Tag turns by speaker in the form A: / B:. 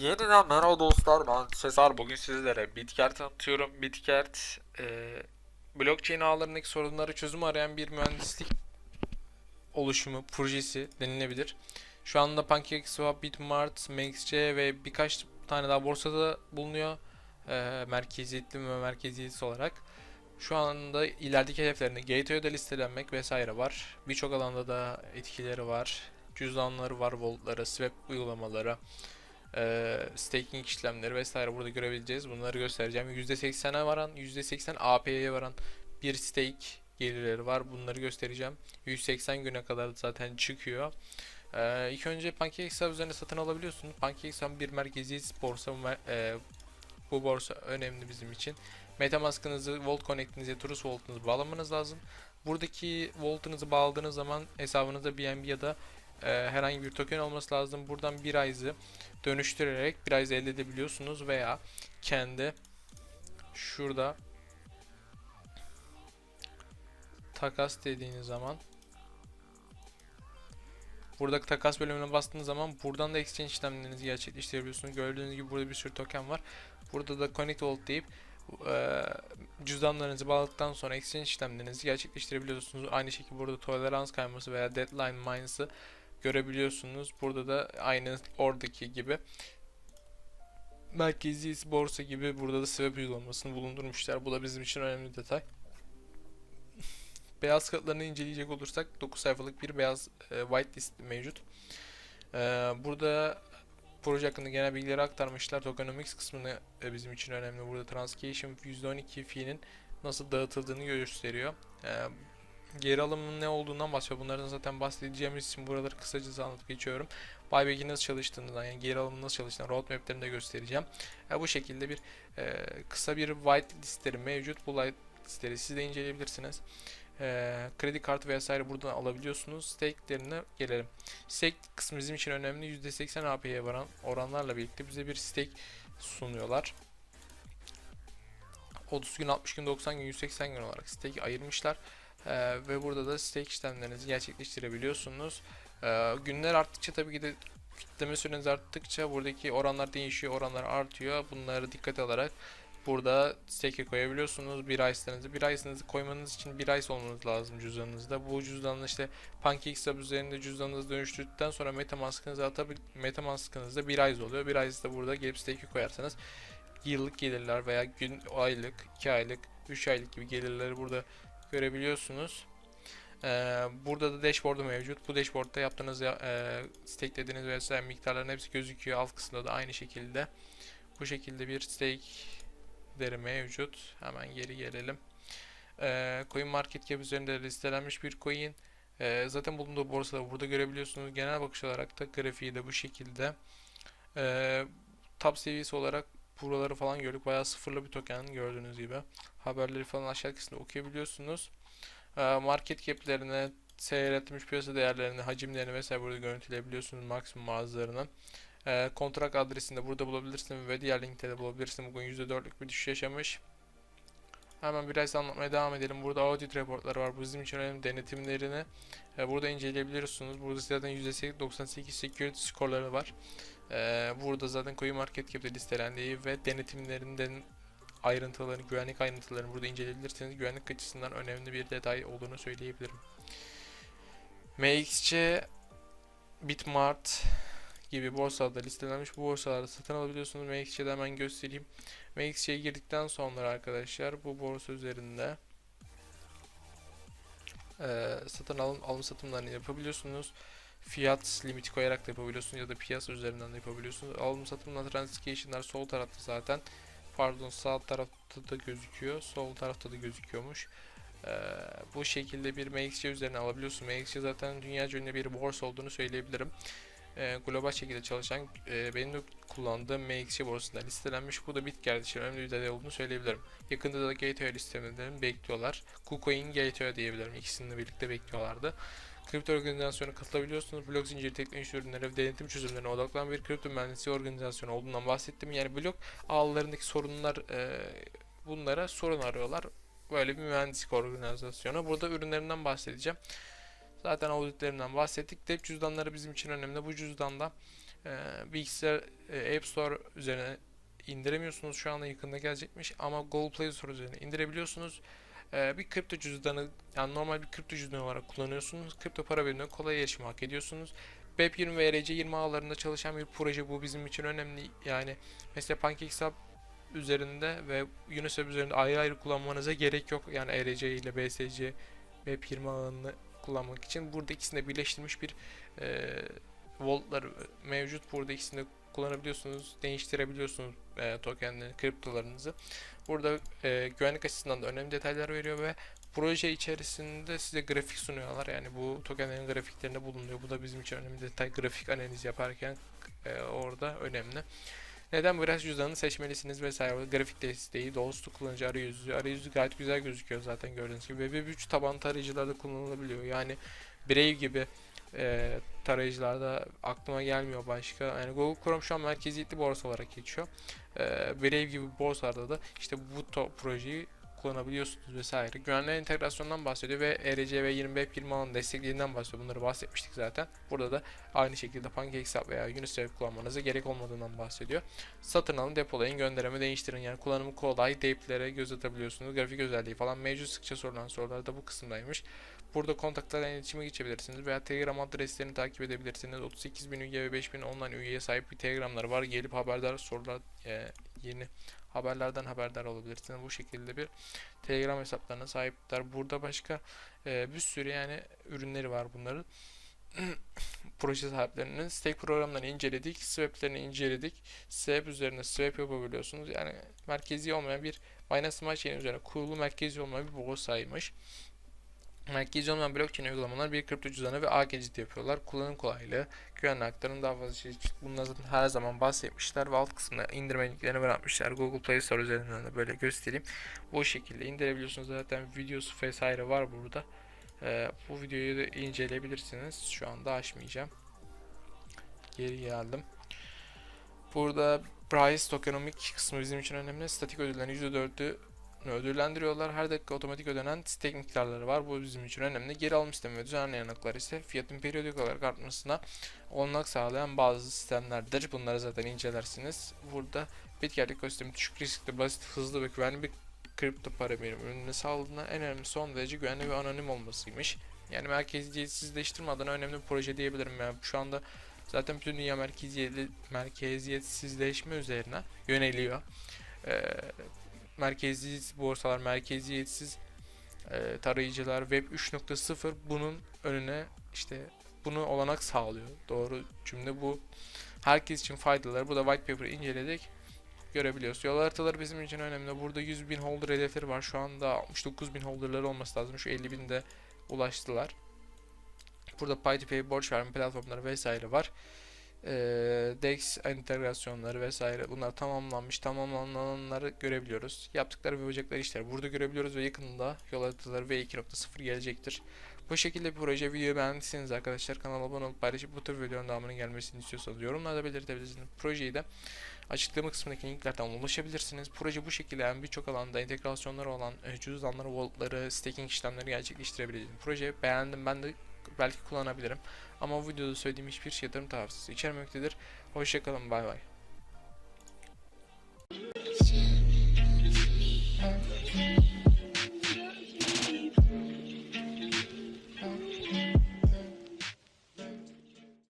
A: Yeniden merhaba dostlar ben Sezar bugün sizlere Bitkert anlatıyorum. Bitkert e, blockchain ağlarındaki sorunları çözüm arayan bir mühendislik oluşumu, projesi denilebilir. Şu anda PancakeSwap, Bitmart, MaxC ve birkaç tane daha borsada bulunuyor. E, merkeziyetli ve merkeziyetsiz olarak. Şu anda ilerideki hedeflerinde Gateway'de listelenmek vesaire var. Birçok alanda da etkileri var. Cüzdanları var, voltları, swap uygulamaları e, staking işlemleri vesaire burada görebileceğiz. Bunları göstereceğim. %80'e varan, %80 AP'ye varan bir stake gelirleri var. Bunları göstereceğim. 180 güne kadar zaten çıkıyor. Ee, ilk önce PancakeSwap üzerine satın alabiliyorsunuz. PancakeSwap bir merkezi borsa. e, bu borsa önemli bizim için. Metamask'ınızı, Vault Connect'inizi, Trust Vault'unuzu bağlamanız lazım. Buradaki Vault'unuzu bağladığınız zaman hesabınızda BNB ya da e, herhangi bir token olması lazım. Buradan bir ayızı dönüştürerek bir ayızı elde edebiliyorsunuz veya kendi şurada takas dediğiniz zaman Buradaki takas bölümüne bastığınız zaman buradan da exchange işlemlerinizi gerçekleştirebiliyorsunuz. Gördüğünüz gibi burada bir sürü token var. Burada da connect wallet deyip e, cüzdanlarınızı bağladıktan sonra exchange işlemlerinizi gerçekleştirebiliyorsunuz. Aynı şekilde burada tolerans kayması veya deadline minus'ı görebiliyorsunuz. Burada da aynı oradaki gibi merkezi borsa gibi burada da swap uygulamasını bulundurmuşlar. Bu da bizim için önemli detay. Beyaz kağıtlarını inceleyecek olursak 9 sayfalık bir beyaz e, whitelist mevcut. E, burada proje hakkında genel bilgileri aktarmışlar. Tokenomics kısmını e, bizim için önemli. Burada Transcation %12 fiinin nasıl dağıtıldığını gösteriyor. E, geri alımın ne olduğundan bahsediyor. Bunlardan zaten bahsedeceğimiz için buraları kısaca anlatıp geçiyorum. Buyback'in nasıl çalıştığından yani geri alımın nasıl çalıştığını roadmap'lerini de göstereceğim. E, bu şekilde bir e, kısa bir white listleri mevcut. Bu white listeleri siz de inceleyebilirsiniz. E, kredi kartı vesaire buradan alabiliyorsunuz. Stake'lerine gelelim. Stake kısmı bizim için önemli. %80 AP'ye varan oranlarla birlikte bize bir stake sunuyorlar. 30 gün, 60 gün, 90 gün, 180 gün olarak stake ayırmışlar. Ee, ve burada da stake işlemlerinizi gerçekleştirebiliyorsunuz. Ee, günler arttıkça tabii ki de kitleme süreniz arttıkça buradaki oranlar değişiyor, oranlar artıyor. Bunları dikkate alarak burada stake'e koyabiliyorsunuz bir ice'larınızı. Bir ice'ınızı koymanız için bir ice olmanız lazım cüzdanınızda. Bu cüzdanla işte PancakeSwap üzerinde cüzdanınızı dönüştürdükten sonra Metamask'ınızı atabil Metamask'ınızda bir ice oluyor. Bir ice de burada gelip stake'e koyarsanız yıllık gelirler veya gün aylık, 2 aylık, 3 aylık gibi gelirleri burada görebiliyorsunuz. Ee, burada da dashboard'u mevcut. Bu dashboard'da yaptığınız e, stakelediğiniz vesaire miktarların hepsi gözüküyor. Alt kısımda da aynı şekilde. Bu şekilde bir stake'leri mevcut. Hemen geri gelelim. Ee, coin market cap üzerinde listelenmiş bir coin. Ee, zaten bulunduğu borsada burada görebiliyorsunuz. Genel bakış olarak da grafiği de bu şekilde. Ee, top seviyesi olarak buraları falan gördük. Bayağı sıfırlı bir token gördüğünüz gibi. Haberleri falan aşağı kısmında okuyabiliyorsunuz. Ee, market cap'lerini, seyretmiş piyasa değerlerini, hacimlerini vesaire burada görüntüleyebiliyorsunuz maksimum mağazalarının. Ee, kontrak adresini de burada bulabilirsiniz ve diğer linkte de bulabilirsiniz. Bugün %4'lük bir düşüş yaşamış. Hemen biraz anlatmaya devam edelim. Burada audit raporları var. Bizim için önemli denetimlerini e, burada inceleyebiliyorsunuz. Burada zaten %98 security skorları var. E, burada zaten CoinMarketCap'te listelendiği ve denetimlerinden ayrıntılarını, güvenlik ayrıntılarını burada inceleyebilirsiniz. Güvenlik açısından önemli bir detay olduğunu söyleyebilirim. MXC, Bitmart gibi borsalarda listelenmiş bu borsalarda satın alabiliyorsunuz. MXC'de hemen göstereyim. MXC'ye girdikten sonra arkadaşlar bu borsa üzerinde e, satın alım, alım satımlarını yapabiliyorsunuz. Fiyat limiti koyarak da yapabiliyorsunuz ya da piyasa üzerinden de yapabiliyorsunuz. Alım satımla transaction'lar sol tarafta zaten. Pardon sağ tarafta da gözüküyor. Sol tarafta da gözüküyormuş. Ee, bu şekilde bir MXC üzerine alabiliyorsun. MXC zaten dünya ünlü bir borsa olduğunu söyleyebilirim. Ee, global şekilde çalışan e, benim de kullandığım MXC borsasında listelenmiş. Bu da Bitgert için önemli bir detay olduğunu söyleyebilirim. Yakında da Gateway listemelerini bekliyorlar. KuCoin Gateway diyebilirim. İkisini birlikte bekliyorlardı. Kripto organizasyona katılabiliyorsunuz. Blok zinciri teknoloji ürünleri ve denetim çözümlerine odaklanan bir kripto mühendisliği organizasyonu olduğundan bahsettim. Yani blok ağlarındaki sorunlar e, bunlara sorun arıyorlar. Böyle bir mühendislik organizasyonu. Burada ürünlerinden bahsedeceğim. Zaten auditlerinden bahsettik. Dep cüzdanları bizim için önemli. Bu cüzdanda e, bilgisayar e, App Store üzerine indiremiyorsunuz. Şu anda yakında gelecekmiş ama Google Play Store üzerine indirebiliyorsunuz. E, bir kripto cüzdanı yani normal bir kripto cüzdanı olarak kullanıyorsunuz. Kripto para birimine kolay erişim hak ediyorsunuz. Web20 ve ERC20 ağlarında çalışan bir proje bu bizim için önemli. Yani mesela PancakeSwap üzerinde ve Uniswap üzerinde ayrı ayrı kullanmanıza gerek yok. Yani ERC ile BSC Web20 ağını kullanmak için burada ikisini de birleştirmiş bir e, voltlar mevcut. Burada ikisini kullanabiliyorsunuz, değiştirebiliyorsunuz e, tokenleri, kriptolarınızı. Burada e, güvenlik açısından da önemli detaylar veriyor ve proje içerisinde size grafik sunuyorlar. Yani bu tokenlerin grafiklerinde bulunuyor. Bu da bizim için önemli detay. Grafik analiz yaparken e, orada önemli. Neden biraz cüzdanını seçmelisiniz vesaire. Grafik desteği, doğrusu kullanıcı arayüzü. Arayüzü gayet güzel gözüküyor zaten gördüğünüz gibi. Web 3 taban tarayıcılarda kullanılabiliyor. Yani Brave gibi e, tarayıcılarda aklıma gelmiyor başka. Yani Google Chrome şu an merkeziyetli borsa olarak geçiyor. E, Brave gibi borsalarda da işte bu projeyi kullanabiliyorsunuz vesaire. Güvenli entegrasyondan bahsediyor ve ERC ve 25 20 alan desteklerinden bahsediyor. Bunları bahsetmiştik zaten. Burada da aynı şekilde PancakeSwap veya Uniswap kullanmanıza gerek olmadığından bahsediyor. Satın alın, depolayın, gönderme, değiştirin. Yani kullanımı kolay, deyplere göz atabiliyorsunuz. Grafik özelliği falan mevcut sıkça sorulan sorular da bu kısımdaymış. Burada kontaklarla iletişime geçebilirsiniz veya Telegram adreslerini takip edebilirsiniz. 38.000 üye ve 5.000 online üyeye sahip bir Telegramları var. Gelip haberdar sorular e, yeni haberlerden haberdar olabilirsiniz. Bu şekilde bir Telegram hesaplarına sahipler. Burada başka e, bir sürü yani ürünleri var bunların. Proje sahiplerinin stake programlarını inceledik, swap'lerini inceledik. Swap üzerine swap yapabiliyorsunuz. Yani merkezi olmayan bir Binance Smart Chain üzerine kurulu merkezi olmayan bir borsaymış. Merkezi olmayan blockchain uygulamalar bir kripto cüzdanı ve ağ yapıyorlar. Kullanım kolaylığı, güvenli aktarım daha fazla şey bunlar zaten her zaman bahsetmişler ve alt kısmına indirme linklerini bırakmışlar. Google Play Store üzerinden de böyle göstereyim. Bu şekilde indirebiliyorsunuz. Zaten videosu vesaire var burada. Ee, bu videoyu da inceleyebilirsiniz. Şu anda açmayacağım. Geri geldim. Burada price tokenomic kısmı bizim için önemli. Statik ödüllerin %4'ü ödüllendiriyorlar. Her dakika otomatik ödenen stake miktarları var. Bu bizim için önemli. Geri alım sistemi ve düzenli yanıklar ise fiyatın periyodik olarak artmasına olanak sağlayan bazı sistemlerdir. Bunları zaten incelersiniz. Burada bitki ekosistemi düşük riskli, basit, hızlı ve güvenli bir kripto para birimi ürününe sağladığına en önemli son derece güvenli ve anonim olmasıymış. Yani merkeziyetsizleştirmeden önemli bir proje diyebilirim. Yani şu anda zaten bütün dünya merkeziyetsizleşme üzerine yöneliyor. Ee, merkeziyetsiz borsalar, merkeziyetsiz e, tarayıcılar, Web 3.0 bunun önüne işte bunu olanak sağlıyor. Doğru cümle bu. Herkes için faydaları. Burada white paper inceledik. Görebiliyoruz. Yol haritaları bizim için önemli. Burada 100 bin holder hedefleri var. Şu anda 69 bin holderları olması lazım. Şu 50 binde ulaştılar. Burada PayToPay borç verme platformları vesaire var. Ee, DEX entegrasyonları vesaire bunlar tamamlanmış. Tamamlananları görebiliyoruz. Yaptıkları ve yapacakları işleri burada görebiliyoruz ve yakında yol haritaları V2.0 gelecektir. Bu şekilde bir proje videoyu beğendiyseniz arkadaşlar kanala abone olup paylaşıp bu tür videonun devamının gelmesini istiyorsanız yorumlarda belirtebilirsiniz. Projeyi de açıklama kısmındaki linklerden ulaşabilirsiniz. Proje bu şekilde yani birçok alanda entegrasyonları olan e, cüzdanları, walletları, staking işlemleri gerçekleştirebileceğim. Proje beğendim ben de belki kullanabilirim. Ama videoda söylediğim hiçbir şey yatırım tavsiyesi içermektedir. Hoşçakalın bay bay.